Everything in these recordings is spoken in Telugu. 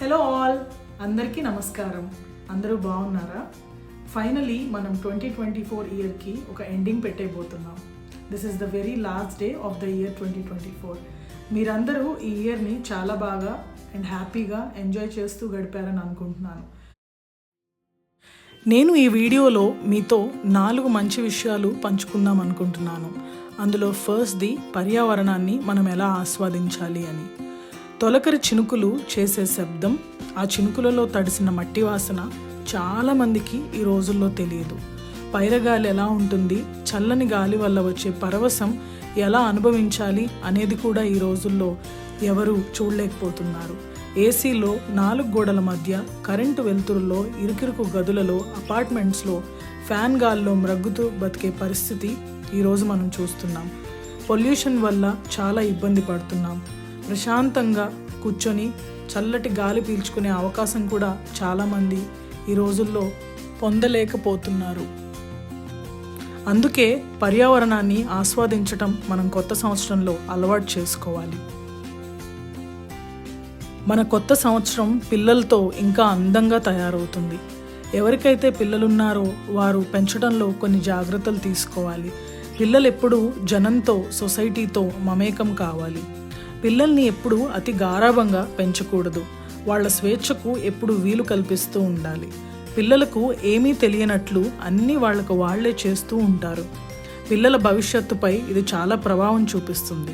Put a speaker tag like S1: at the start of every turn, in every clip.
S1: హలో ఆల్ అందరికీ నమస్కారం. అందరూ బాగున్నారా? ఫైనలీ మనం ట్వంటీ ట్వంటీ ఫోర్ ఇయర్కి ఒక ending పెట్టేయబోతున్నాం. This is the very last day of the year twenty twenty four మీరందరూ ఈ ఇయర్ని చాలా బాగా అండ్ హ్యాపీగా ఎంజాయ్ చేస్తూ గడిపారని అనుకుంటున్నాను. నేను ఈ వీడియోలో మీతో నాలుగు మంచి విషయాలు పంచుకుందాం అనుకుంటున్నాను. అందులో ఫస్ట్ది పర్యావరణాన్ని మనం ఎలా ఆస్వాదించాలి అని. తొలకరి చినుకులు చేసే శబ్దం ఆ చినుకులలో తడిసిన మట్టి వాసన చాలామందికి ఈ రోజుల్లో తెలియదు. పైరగాలి ఎలా ఉంటుంది చల్లని గాలి వల్ల వచ్చే పరవశం ఎలా అనుభవించాలి అనేది కూడా ఈ రోజుల్లో ఎవరు చూడలేకపోతున్నారు. ఏసీలో నాలుగు గోడల మధ్య కరెంటు వెలుతురులో ఇరుకిరుకు గదులలో అపార్ట్మెంట్స్లో ఫ్యాన్ గాల్లో మ్రగ్గుతూ బతికే పరిస్థితి ఈరోజు మనం చూస్తున్నాం. పొల్యూషన్ వల్ల చాలా ఇబ్బంది పడుతున్నాం. ప్రశాంతంగా కూర్చొని చల్లటి గాలి పీల్చుకునే అవకాశం కూడా చాలామంది ఈ రోజుల్లో పొందలేకపోతున్నారు. అందుకే పర్యావరణాన్ని ఆస్వాదించటం మనం కొత్త సంవత్సరంలో అలవాటు చేసుకోవాలి. మన కొత్త సంవత్సరం పిల్లలతో ఇంకా అందంగా తయారవుతుంది. ఎవరికైతే పిల్లలున్నారో వారు పెంచడంలో కొన్ని జాగ్రత్తలు తీసుకోవాలి. పిల్లలు ఎప్పుడూ జనంతో సొసైటీతో మమేకం కావాలి. పిల్లల్ని ఎప్పుడు అతి గారాభంగా పెంచకూడదు. వాళ్ళ స్వేచ్ఛకు ఎప్పుడు వీలు కల్పిస్తూ ఉండాలి. పిల్లలకు ఏమీ తెలియనట్లు అన్నీ వాళ్ళకు వాళ్ళే చేస్తూ ఉంటారు. పిల్లల భవిష్యత్తుపై ఇది చాలా ప్రభావం చూపిస్తుంది.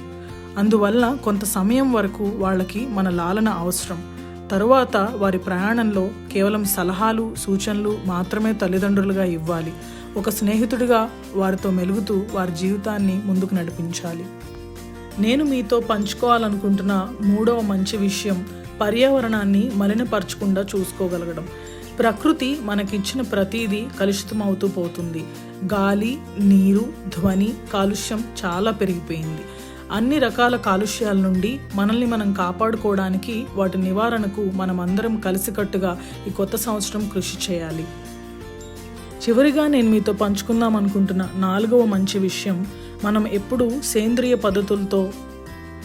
S1: అందువల్ల కొంత సమయం వరకు వాళ్ళకి మన లాలన అవసరం. తరువాత వారి ప్రయాణంలో కేవలం సలహాలు సూచనలు మాత్రమే తల్లిదండ్రులుగా ఇవ్వాలి. ఒక స్నేహితుడిగా వారితో మెలుగుతూ వారి జీవితాన్ని ముందుకు నడిపించాలి. నేను మీతో పంచుకోవాలనుకుంటున్న మూడవ మంచి విషయం పర్యావరణాన్ని మలినపరచకుండా చూసుకోగలగడం. ప్రకృతి మనకిచ్చిన ప్రతీదీ కలుషితమవుతూ పోతుంది. గాలి నీరు ధ్వని కాలుష్యం చాలా పెరిగిపోయింది. అన్ని రకాల కాలుష్యాల నుండి మనల్ని మనం కాపాడుకోవడానికి వాటి నివారణకు మనం అందరం కలిసికట్టుగా ఈ కొత్త సంవత్సరం కృషి చేయాలి. చివరిగా నేను మీతో పంచుకుందాం అనుకుంటున్న నాలుగవ మంచి విషయం మనం ఎప్పుడూ సేంద్రియ పద్ధతులతో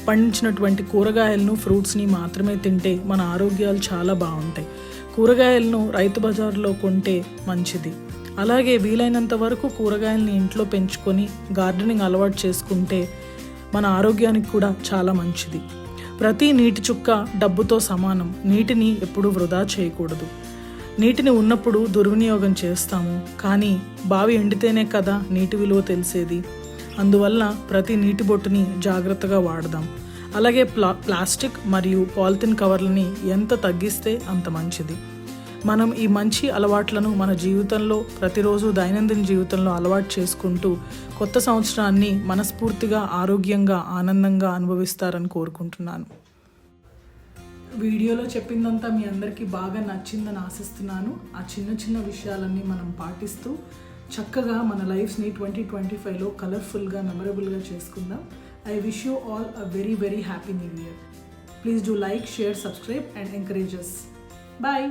S1: పండించినటువంటి కూరగాయలను ఫ్రూట్స్ని మాత్రమే తింటే మన ఆరోగ్యాలు చాలా బాగుంటాయి. కూరగాయలను రైతు బజార్లో కొంటే మంచిది. అలాగే వీలైనంత వరకు కూరగాయలని ఇంట్లో పెంచుకొని గార్డెనింగ్ అలవాటు చేసుకుంటే మన ఆరోగ్యానికి కూడా చాలా మంచిది. ప్రతి నీటి చుక్క డబ్బుతో సమానం. నీటిని ఎప్పుడూ వృధా చేయకూడదు. నీటిని ఉన్నప్పుడు దుర్వినియోగం చేస్తాము. కానీ బావి ఎండితేనే కదా నీటి విలువ తెలిసేది? అందువల్ల ప్రతి నీటి బొట్టుని జాగ్రత్తగా వాడదాం. అలాగే ప్లా ప్లాస్టిక్ మరియు పాలిథిన్ కవర్లని ఎంత తగ్గిస్తే అంత మంచిది. మనం ఈ మంచి అలవాట్లను మన జీవితంలో ప్రతిరోజు దైనందిన జీవితంలో అలవాటు చేసుకుంటూ కొత్త సంవత్సరాన్ని మనస్ఫూర్తిగా ఆరోగ్యంగా ఆనందంగా అనుభవిస్తారని కోరుకుంటున్నాను. వీడియోలో చెప్పిందంతా మీ అందరికీ బాగా నచ్చిందని ఆశిస్తున్నాను. ఆ చిన్న చిన్న విషయాలన్నీ మనం పాటిస్తూ చక్కగా మన లైఫ్స్ని ట్వంటీ ట్వంటీ ఫైవ్లో కలర్ఫుల్గా మెమరబుల్గా చేసుకుందాం. I wish you all a very very happy new year please do like share subscribe and encourages bye